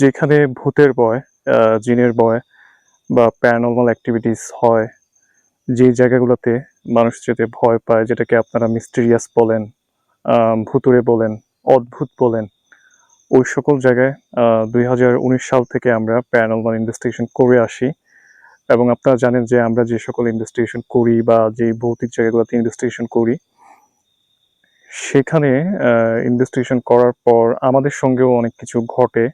যেখানে ভূতের বয় জিনের বয় বা প্যারানর্মাল অ্যাক্টিভিটিস হয়, যে জায়গাগুলোতে মানুষ যেতে ভয় পায়, যেটাকে আপনারা মিস্টেরিয়াস বলেন ভুতুরে বলেন, অদ্ভুত বলেন, ওই সকল জায়গায় দুই হাজার উনিশ সাল থেকে আমরা প্যারানর্মাল ইনভেস্টিগেশন করে আসি এবং আপনারা জানেন যে আমরা যে সকল ইনভেস্টিগেশন করি বা যে ভৌতিক জায়গাগুলোতে ইনভেস্টিগেশন করি, সেখানে ইনভেস্টিগেশন করার পর আমাদের সঙ্গেও অনেক কিছু ঘটে।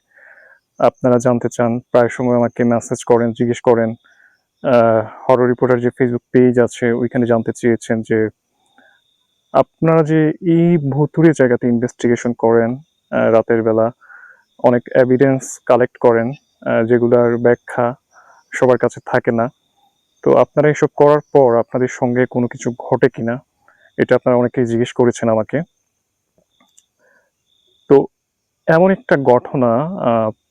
আপনারা জানতে চান, প্রায় সময় আমাকে মেসেজ করেন, জিজ্ঞেস করেন হরর রিপোর্টার যে ফেসবুক পেজ আছে, ওইখানে জানতে চেয়েছেন যে আপনারা যে এই ভুতুরে জায়গাতে ইনভেস্টিগেশন করেন রাতের বেলা, অনেক এভিডেন্স কালেক্ট করেন যেগুলার ব্যাখ্যা সবার কাছে থাকে না। তো আপনারা এসব করার পর আপনাদের সঙ্গে কোনো কিছু ঘটে কিনা, এটা আপনারা অনেকেই জিজ্ঞেস করেছেন আমাকে। তো এমন একটা ঘটনা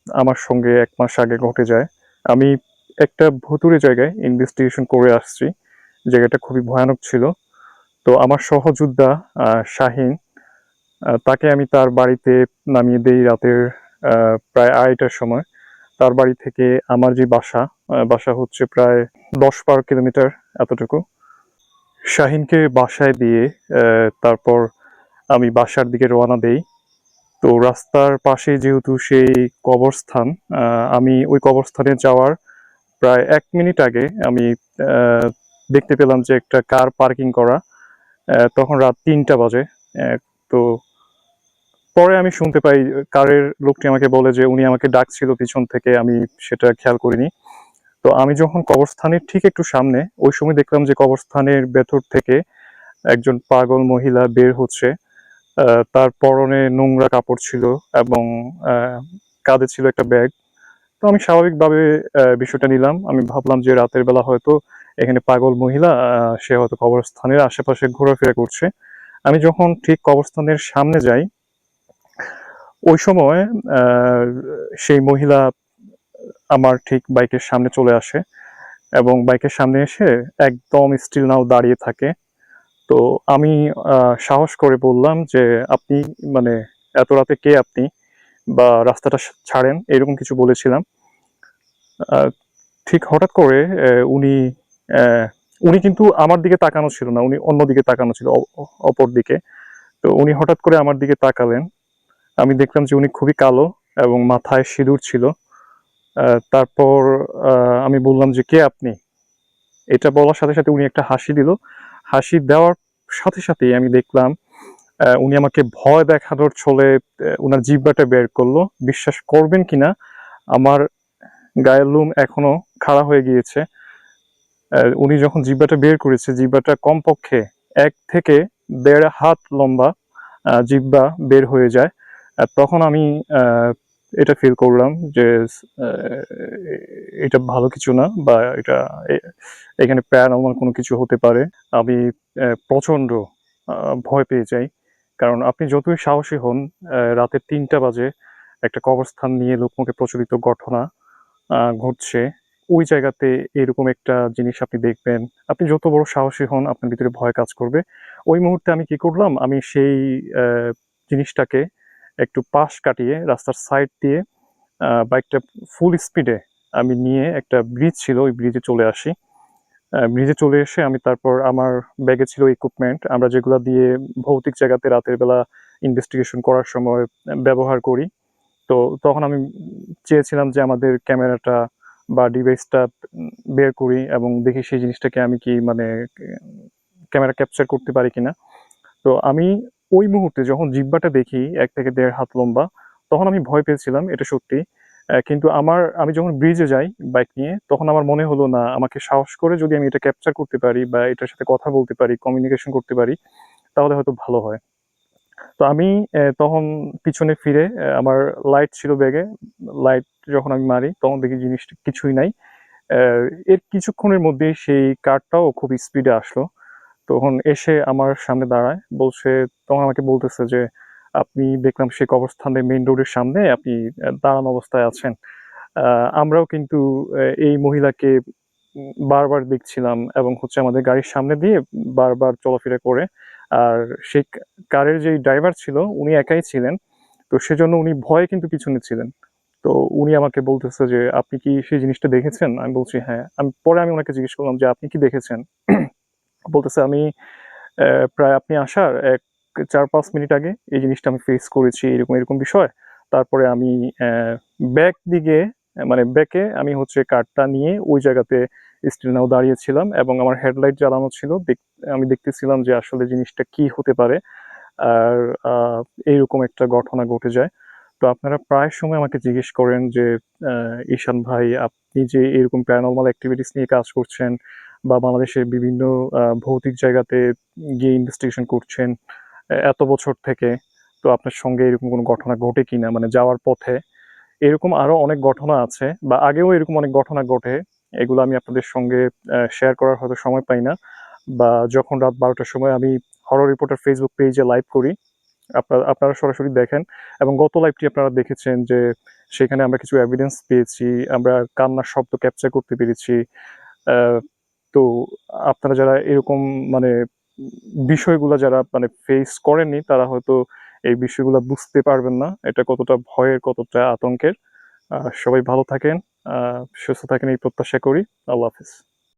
আমার সঙ্গে এক মাস আগে ঘটে যায়। আমি একটা ভুতুরে জায়গায় ইনভেস্টিগেশন করে আসছি। জায়গাটা খুবই ভয়ানক ছিল। তো আমার সহযোদ্ধা শাহিন তাকে আমি তার বাড়িতে নামিয়ে দেই রাতের প্রায় আড়াইটার সময়। তার বাড়ি থেকে আমার যে বাসা বাসা হচ্ছে প্রায় দশ বারো কিলোমিটার এতটুকু। শাহিনকে বাসায় দিয়ে তারপর আমি বাসার দিকে রওনা দেই। তো রাস্তার পাশে যেহেতু সেই কবরস্থান আমি ওই কবরস্থানে যাওয়ার প্রায় এক মিনিট আগে আমি দেখতে পেলাম যে একটা কার পার্কিং করা তখন রাত তিনটা বাজে তো পরে আমি শুনতে পাই কারের লোকটি আমাকে বলে যে উনি আমাকে ডাকছিল পিছন থেকে, আমি সেটা খেয়াল করিনি। তো আমি যখন কবরস্থানের ঠিক একটু সামনে, ওই সময় দেখলাম যে কবরস্থানের ভেতর থেকে একজন পাগল মহিলা বের হচ্ছে তার পরনে নোংরা কাপড় ছিল এবং কাঁধে ছিল একটা ব্যাগ। তো আমি স্বাভাবিকভাবে বিষয়টা নিলাম। আমি ভাবলাম যে রাতের বেলা হয়তো এখানে পাগল মহিলা সে হয়তো কবরস্থানের আশেপাশে ঘোরাফেরা করছে। আমি যখন ঠিক কবরস্থানের সামনে যাই, ওই সময় সেই মহিলা আমার ঠিক বাইকের সামনে চলে আসে এবং বাইকের সামনে এসে একদম স্টিল নাও দাঁড়িয়ে থাকে। তো আমি সাহস করে বললাম যে আপনি মানে এত রাতে কে আপনি বা রাস্তাটা ছাড়েন, এরকম কিছু বলেছিলাম। ঠিক হঠাৎ করে উনি উনি কিন্তু আমার দিকে তাকানো ছিল না, উনি অন্য দিকে তাকানো ছিল অপর দিকে। তো উনি হঠাৎ করে আমার দিকে তাকালেন। আমি দেখলাম যে উনি খুবই কালো এবং মাথায় সিঁদুর ছিল। তারপর আমি বললাম যে, কে আপনি? এটা বলার সাথে সাথে উনি একটা হাসি দিল। হাসি দেওয়ার সাথে সাথেই আমি দেখলাম উনি আমাকে ভয় দেখানোর ছলে উনার জিব্বাটা বের করল। বিশ্বাস করবেন কিনা আমার গায়ের লোম এখনও খাড়া হয়ে গিয়েছে। উনি যখন জিব্বাটা বের করেছে জিব্বাটা কমপক্ষে এক থেকে দেড় হাত লম্বা জিব্বা বের হয়ে যায়। তখন আমি এটা ফিল করলাম যে এটা ভালো কিছু না বা এটা এখানে প্যারানর্মাল কোনো কিছু হতে পারে। আমি আহ, প্রচণ্ড ভয় পেয়ে যাই। কারণ আপনি যতই সাহসী হন রাতের তিনটা বাজে একটা কবরস্থান নিয়ে লোকমুখে প্রচলিত ঘটনা ঘটছে ওই জায়গাতে এরকম একটা জিনিস আপনি দেখবেন। আপনি যত বড় সাহসী হন আপনার ভিতরে ভয় কাজ করবে। ওই মুহূর্তে আমি কি করলাম? আমি সেই জিনিসটাকে একটু পাশ কাটিয়ে রাস্তার সাইড দিয়ে বাইকটা ফুল স্পিডে আমি নিয়ে একটা ব্রিজ ছিল, ওই ব্রিজে চলে আসি। ব্রিজে চলে এসে আমি তারপর আমার ব্যাগে ছিল ইকুইপমেন্ট আমরা যেগুলো দিয়ে ভৌতিক জায়গাতে রাতের বেলা ইনভেস্টিগেশন করার সময় ব্যবহার করি। তো তখন আমি চেয়েছিলাম যে আমাদের ক্যামেরাটা বা ডিভাইসটা বের করি এবং দেখি সেই জিনিসটাকে আমি কি মানে ক্যামেরা ক্যাপচার করতে পারি কিনা। তো আমি ওই মুহূর্তে যখন জিব্বাটা দেখি, এক থেকে দেড় হাত লম্বা, তখন আমি ভয় পেয়েছিলাম, এটা সত্যি। কিন্তু আমার, আমি যখন ব্রিজে যাই বাইক নিয়ে, তখন আমার মনে হলো, না, আমাকে সাহস করে যদি আমি এটা ক্যাপচার করতে পারি বা এটার সাথে কথা বলতে পারি কমিউনিকেশন করতে পারি, তাহলে হয়তো ভালো হয়। তো আমি তখন পিছনে ফিরে আমার লাইট ছিল ব্যাগে লাইট যখন আমি মারি, তখন দেখি জিনিসটা কিছুই নাই। এর কিছুক্ষণের মধ্যে সেই কারটাও খুব স্পিডে আসলো। তখন এসে আমার সামনে দাঁড়ায়, বলছে তখন আমাকে বলতেছে যে, আপনি দেখলাম সে কবরস্থানে মেইন রোডের সামনে আপনি দাঁড়ানো অবস্থায় আছেন। আমরাও কিন্তু এই মহিলাকে বারবার দেখছিলাম এবং হচ্ছে আমাদের গাড়ির সামনে দিয়ে বারবার চলাফেরা করে। আর সেই কারের যে ড্রাইভার ছিল, উনি একাই ছিলেন। তো সেজন্য উনি ভয়ে কিন্তু পিছনে ছিলেন তো উনি আমাকে বলতেছে যে, আপনি কি সেই জিনিসটা দেখেছেন? আমি বলছি হ্যাঁ। আমি, পরে আমি ওনাকে জিজ্ঞেস করলাম যে, আপনি কি দেখেছেন? বলতেছে, আমি প্রায় আপনি আসার এক চার পাঁচ মিনিট আগে এই জিনিসটা আমি ফেস করেছি, এরকম এরকম বিষয়। তারপরে আমি ব্যাক দিকে মানে ব্যাকে আমি হচ্ছে কার্ডটা নিয়ে ওই জায়গাতে স্টিল নাও দাঁড়িয়েছিলাম এবং আমার হেডলাইট জ্বালানো ছিল। আমি দেখতেছিলাম যে আসলে জিনিসটা কি হতে পারে আর এইরকম একটা ঘটনা ঘটে যায়। তো আপনারা প্রায় সময় আমাকে জিজ্ঞেস করেন যে ঈশান ভাই, আপনি যে এরকম প্যারানর্মাল অ্যাক্টিভিটিস নিয়ে কাজ করছেন বা বাংলাদেশের বিভিন্ন ভৌতিক জায়গাতে গিয়ে ইনভেস্টিগেশন করছেন এত বছর থেকে। তো আপনার সঙ্গে এরকম কোনো ঘটনা ঘটে কিনা? মানে যাওয়ার পথে এরকম আরও অনেক ঘটনা আছে বা আগেও এরকম অনেক ঘটনা ঘটে। এগুলো আমি আপনাদের সঙ্গে শেয়ার করার হয়তো সময় পাই না। বা যখন রাত বারোটার সময় আমি হরর রিপোর্টার ফেসবুক পেজে লাইভ করি, আপনারা আপনারা সরাসরি দেখেন এবং গত লাইভটি আপনারা দেখেছেন যে সেখানে আমরা কিছু এভিডেন্স পেয়েছি, আমরা কান্নার শব্দ ক্যাপচার করতে পেরেছি তো আপনারা যারা এরকম মানে বিষয়গুলো যারা মানে ফেস করেননি, তারা হয়তো এই বিষয়গুলো বুঝতে পারবেন না। এটা কতটা ভয়ের, কতটা আতঙ্কের। সবাই ভালো থাকেন সুস্থ থাকেন এই প্রত্যাশা করি। আল্লাহ হাফিজ।